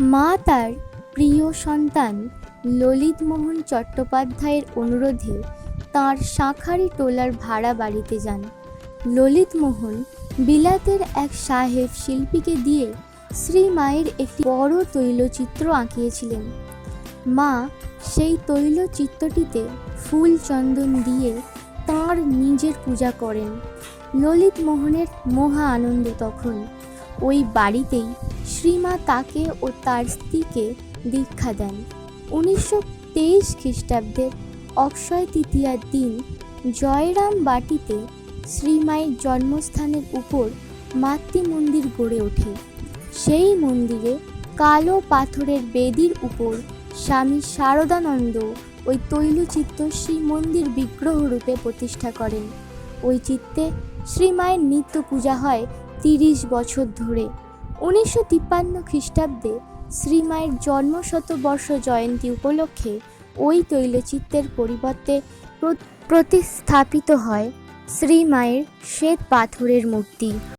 মা তার প্রিয় সন্তান ললিতমোহন চট্টোপাধ্যায়ের অনুরোধে তাঁর শাঁখারি টোলার ভাড়া বাড়িতে যান। ললিতমোহন বিলাতের এক সাহেব শিল্পীকে দিয়ে শ্রী মায়ের একটি বড় তৈলচিত্র আঁকিয়েছিলেন। মা সেই তৈলচিত্রটিতে ফুল চন্দন দিয়ে তাঁর নিজের পূজা করেন। ললিত মোহনের মহা আনন্দ তখন। ওই বাড়িতেই শ্রীমা তাকে ও তার স্ত্রীকে দীক্ষা দেন। উনিশশো তেইশ খ্রিস্টাব্দের অক্ষয় তৃতীয়ার দিন জয়রাম বাটিতে শ্রীমায়ের জন্মস্থানের উপর মাতৃ মন্দির গড়ে ওঠে। সেই মন্দিরে কালো পাথরের বেদির উপর স্বামী শারদানন্দ ওই তৈলচিত্র শ্রী মন্দির বিগ্রহ রূপে প্রতিষ্ঠা করেন। ওই চিত্তে শ্রীমায়ের নিত্য পূজা হয় তিরিশ বছর ধরে। উনিশশো তিপ্পান্ন খ্রিস্টাব্দে শ্রীমায়ের জন্মশতবর্ষ জয়ন্তী উপলক্ষে ওই তৈলচিত্রের পরিবর্তে প্র- প্রতিস্থাপিত হয় শ্রীমায়ের শ্বেত পাথরের মূর্তি।